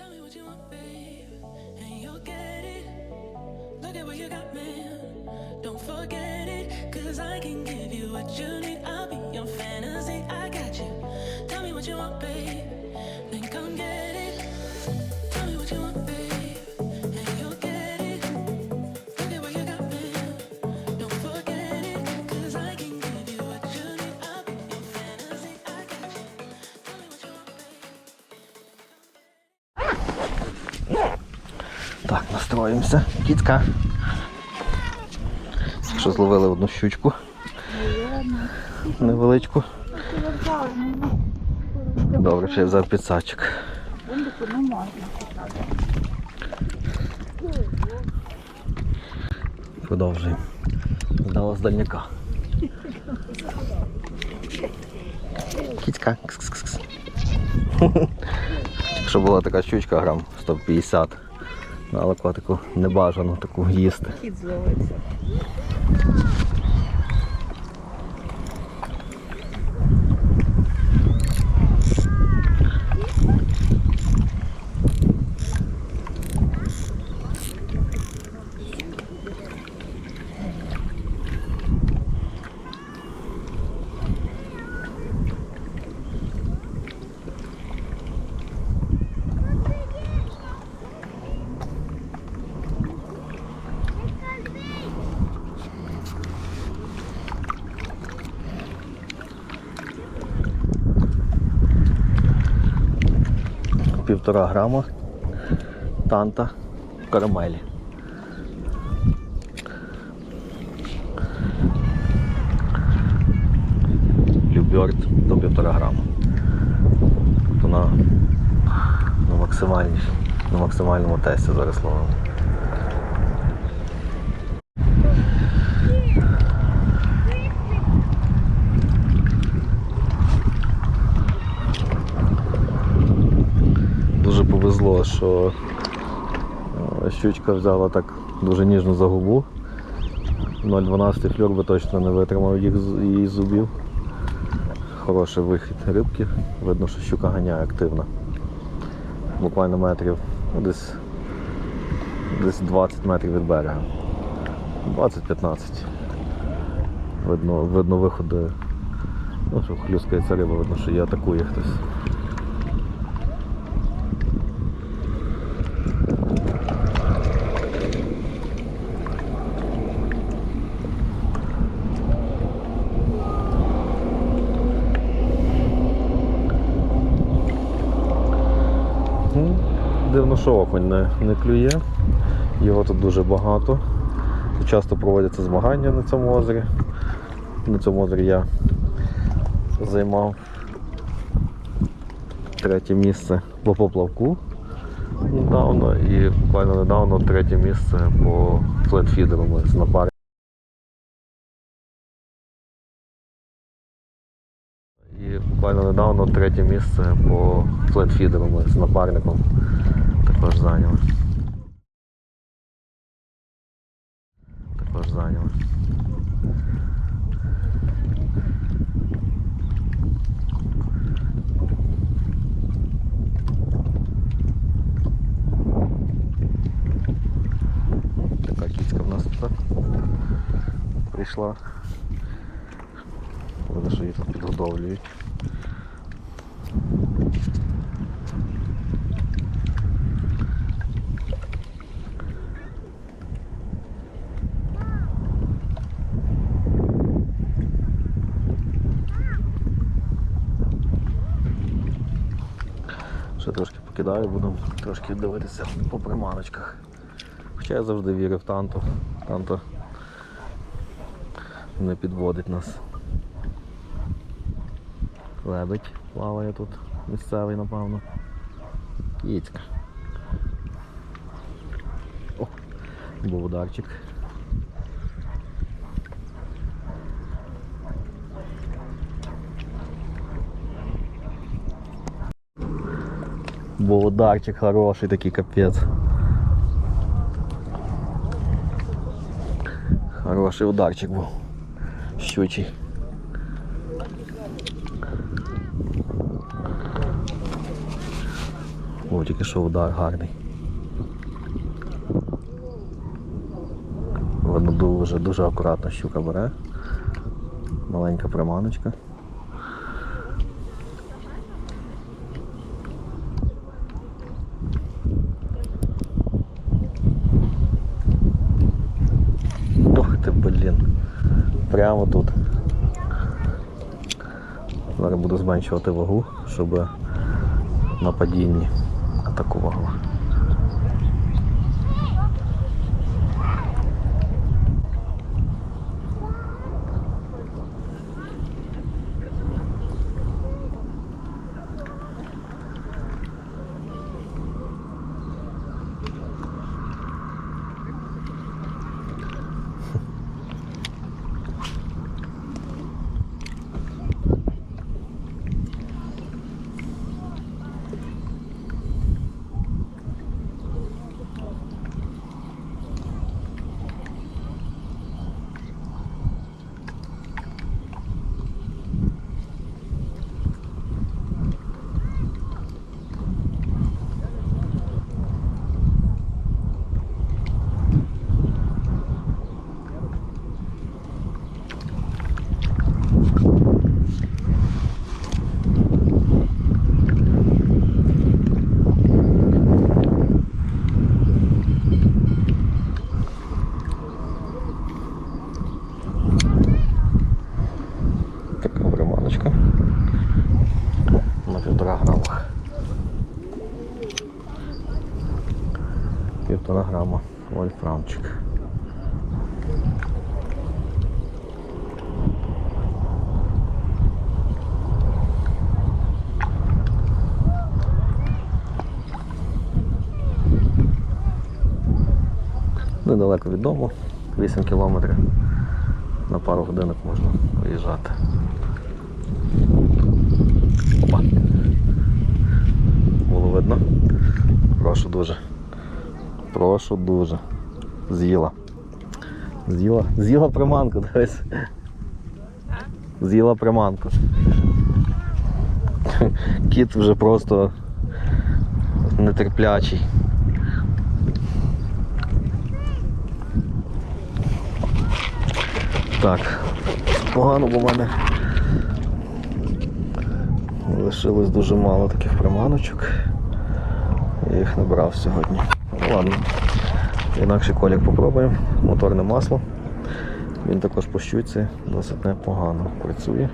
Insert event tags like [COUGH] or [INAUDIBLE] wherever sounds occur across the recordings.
Tell me what you want, babe, and you'll get it. Look at what you got, man. Don't forget it, cause I can give you what you need. I'll be your fantasy. I got you. Tell me what you want, babe, then come get it. Так, настроїмося. Що зловили одну щучку. Невеличку. Добре, що я взяв підсачок. Продовжуємо. Здала з дальняка. Кіцька. Кс-кс-кс. Якщо була така щучка, грам 150. Але котику не бажано таку їсти. Кіт зловиться. Півтора грама танта карамелі. Люберт до півтора грама. Тобто на, на, на максимальному тесті зараз ловимо. Дуже повезло, що е, щучка взяла так дуже ніжно за губу. 0,12 флюр би точно не витримав їх її зубів. Хороший вихід рибки. Видно, що щука ганяє активно. Буквально метрів десь, десь 20 метрів від берега. 20-15. Видно, видно виходи. Ну, що хлюскається риба, видно, що її атакує хтось. Ну, Дивно, що окунь не, не клює. Його тут дуже багато. Часто проводяться змагання на цьому озері. На цьому озері я займав третє місце по поплавку недавно і буквально недавно третє місце по флетфідеру ми з напарником. І буквально недавно третє місце по флетфідеру ми з напарником також зайняли. Також зайняли. Така кіцька в нас тут прийшла. Видно, що її тут підгодовлюють. Трошки буду трошки дивитися по приманочках. Хоча я завжди вірив в танту. Танто не підводить нас. Лебедь плаває тут, місцевий, напевно. Кіцька. О, був ударчик. Був ударчик хороший, такий капець. Хороший ударчик був. Щучий. Був тільки що удар гарний. Видно дуже дуже акуратно щука бере. Маленька приманочка. Ох ти, блін. Прямо тут. Зараз буду зменшувати вагу, щоб на падінні атакувала. Така приманочка. На півтора грама. Півтора грама. Вольфрамчик. Недалеко від дому, 8 кілометрів. На пару годинок можна виїжджати. Опа. Було видно? Прошу дуже. Прошу дуже. З'їла. З'їла. З'їла приманку, дивись. З'їла приманку. Кіт вже просто нетерплячий. Так, погано, бо в мене лишилось дуже мало таких приманочок. Я їх набрав сьогодні. Ну, ладно. Інакше колік попробуємо. Моторне масло. Він також по щуці досить непогано працює.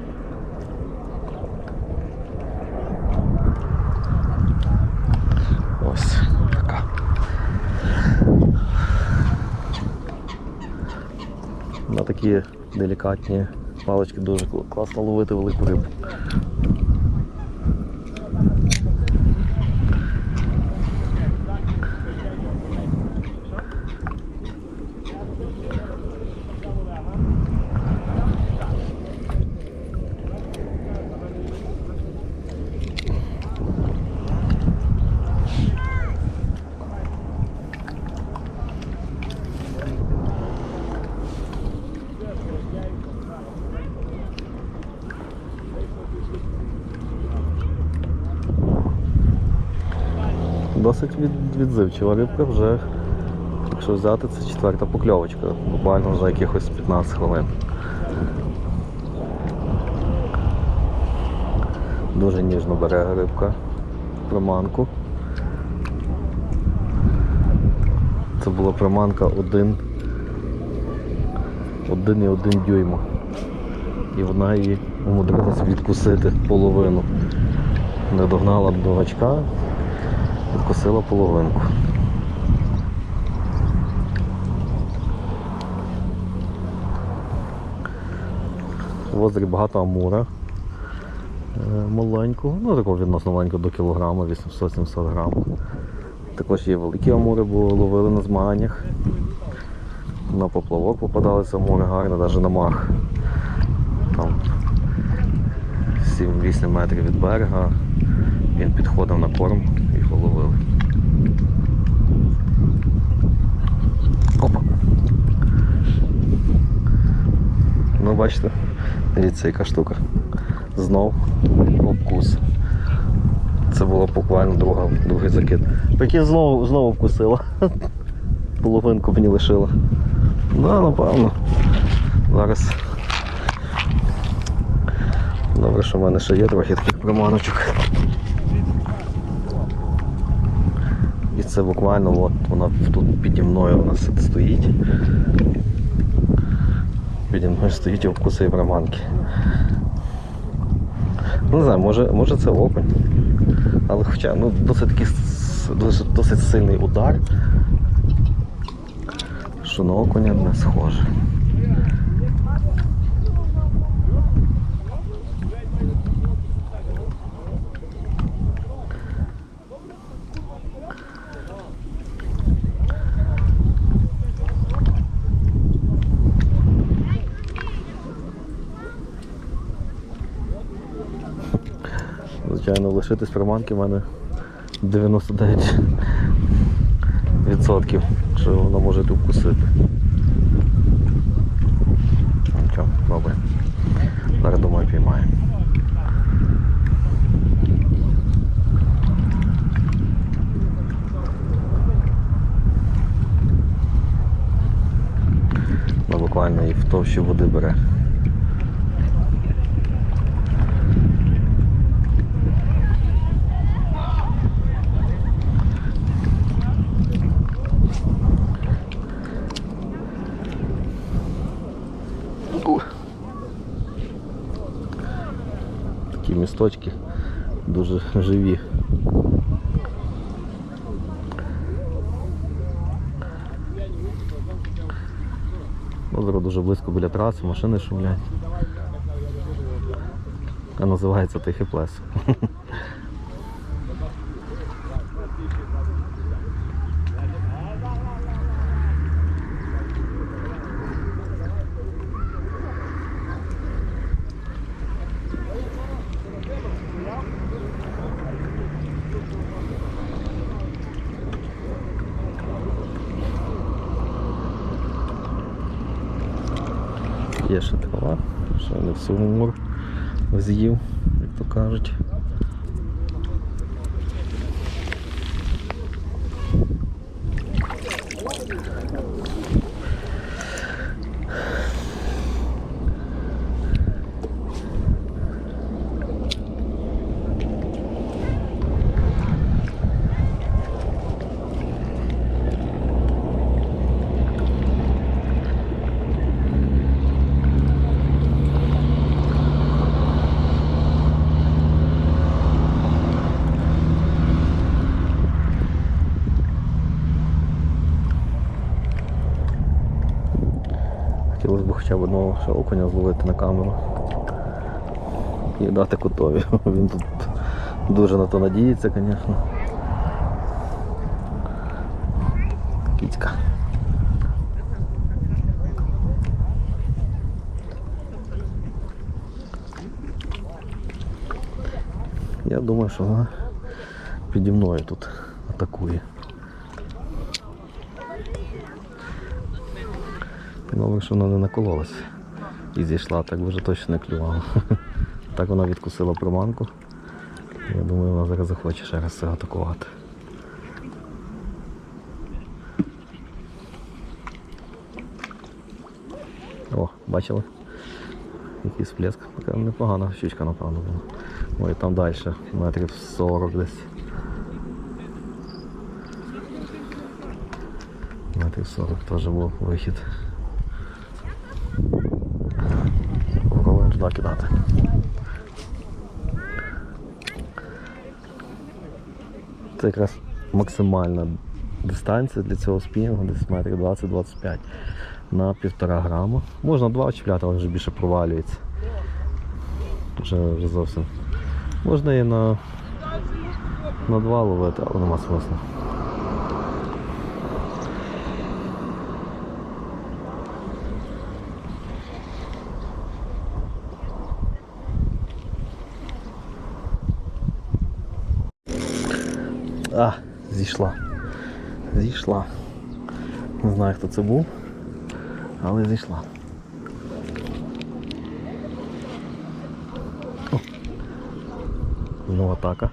Ось така. На такі делікатні палички дуже класно ловити велику рибу. Досить від, відзивчива рибка вже, якщо взяти, це четверта покльовочка, буквально за якихось 15 хвилин. Дуже ніжно бере рибка приманку. Це була приманка один, один і один дюйма. І вона її умудрилася відкусити половину. Не догнала до гачка, відкусила половинку. В озері багато амура е, маленького, ну такого відносно маленького до кілограма, 800-700 грам. Також є великі амури, бо ловили на змаганнях. На поплавок попадалися амури гарно, навіть на мах. Там 7-8 метрів від берега. Він підходив на корм, їх ловили. Опа. Ну бачите, дивіться яка штука. Знов обкус. Це було буквально друга, другий закид. Прикинь, знову, знову вкусила. [LAUGHS] Половинку мені лишила. Да, напевно. Зараз. Добре, що в мене ще є трохи таких приманочок. І це буквально от вона тут піді мною у нас стоїть. Піді мною стоїть і вкусує приманки. Ну, Не знаю, може, може це окунь. Але хоча ну, досить, такий, досить, досить сильний удар, що на окуня не схоже. Звичайно, лишитись приманки в мене 99 відсотків, що вона може тут вкусити. Нічого, добре. Зараз думаю піймаємо. Ну, буквально і в товщі води бере. У. Такі місточки дуже живі. Озеро дуже близько біля траси, машини шумлять. А називається Тихий плес. Є ще трава, ще не всю мур з'їв, як то кажуть. Хотілося б хоча б одного ще окуня зловити на камеру. І дати котові. [LAUGHS] Він тут дуже на то надіється, звісно. Кіцька. Я думаю, що вона піді мною тут атакує. Добре, що вона не накололась і зійшла, так вже точно не клювала. [LAUGHS] Так вона відкусила приманку. Я думаю, вона зараз захоче ще раз це атакувати. О, бачили? Який сплеск. Така непогана щучка, напевно, була. Ой, там далі, метрів 40 десь. Метрів 40 теж був вихід. Попробуємо туди кидати. Це якраз максимальна дистанція для цього спінінгу, десь метрів 20-25 на півтора грама. Можна два чіпляти, але вже більше провалюється. Вже, вже зовсім. Можна і на, на два ловити, але нема смисла. А, зійшла. Зійшла. Не знаю, хто це був, але зійшла. О. Знову атака.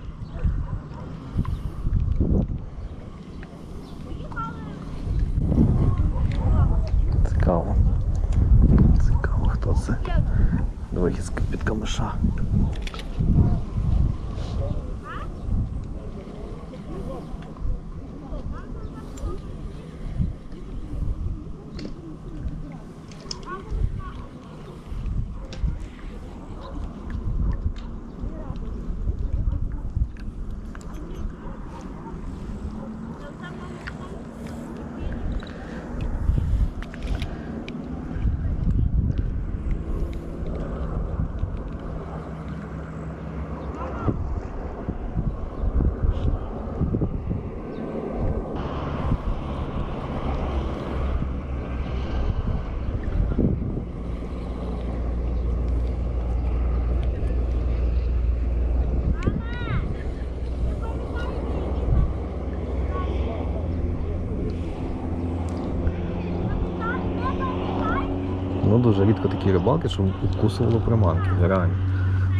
Рідко такі рибалки, що вкусувало приманки. Реально.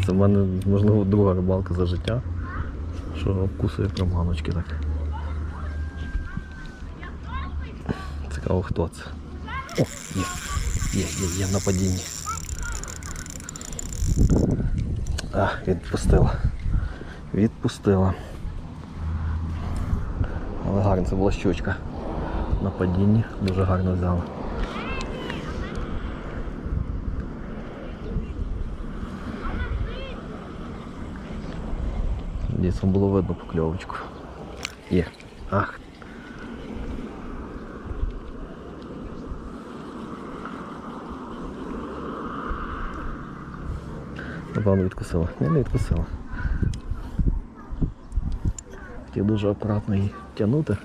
Це в мене, можливо, друга рибалка за життя, що вкусує приманочки так. Цікаво, хто це. О, є, є, є, є на падінні. А, відпустила. Відпустила. Але гарно, це була щучка. На падінні дуже гарно взяла. Дійсно було видно покльовочку. Є. Ах. Напевно відкусила. Ні, не відкусила. Хотів дуже акуратно її тягнути.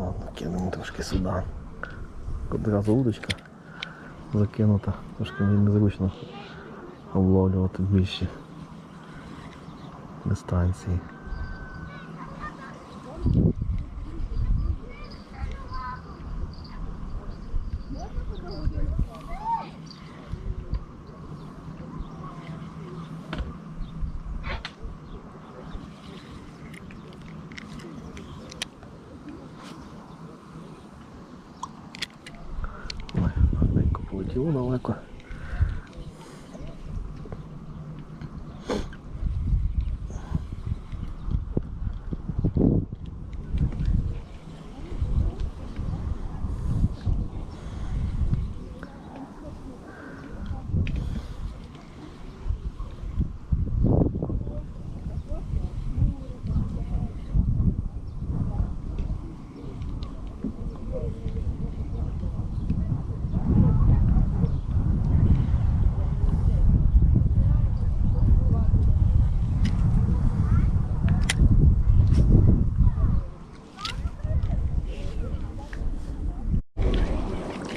Ладно, кинемо трошки сюди. Одразу удочка закинута, трошки мені незручно обловлювати більші дистанції. Aqui ou?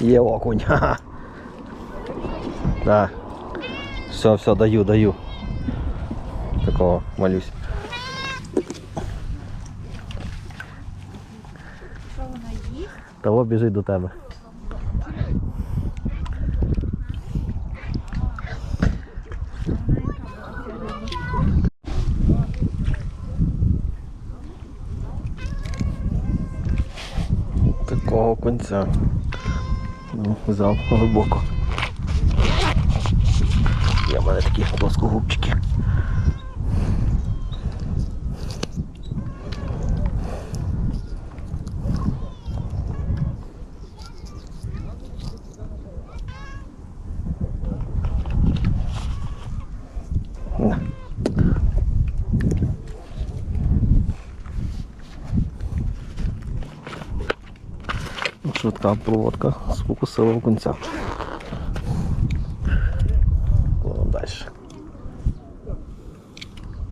Є окунь. Ха-ха. [LAUGHS] Да. Все, все, даю, даю. Такого молюсь. Того біжить до тебе. Такого кінця. Ну, зал глибоко. Є в мене такі плоскогубчики. На. Швидка проводка спокусила в кінця.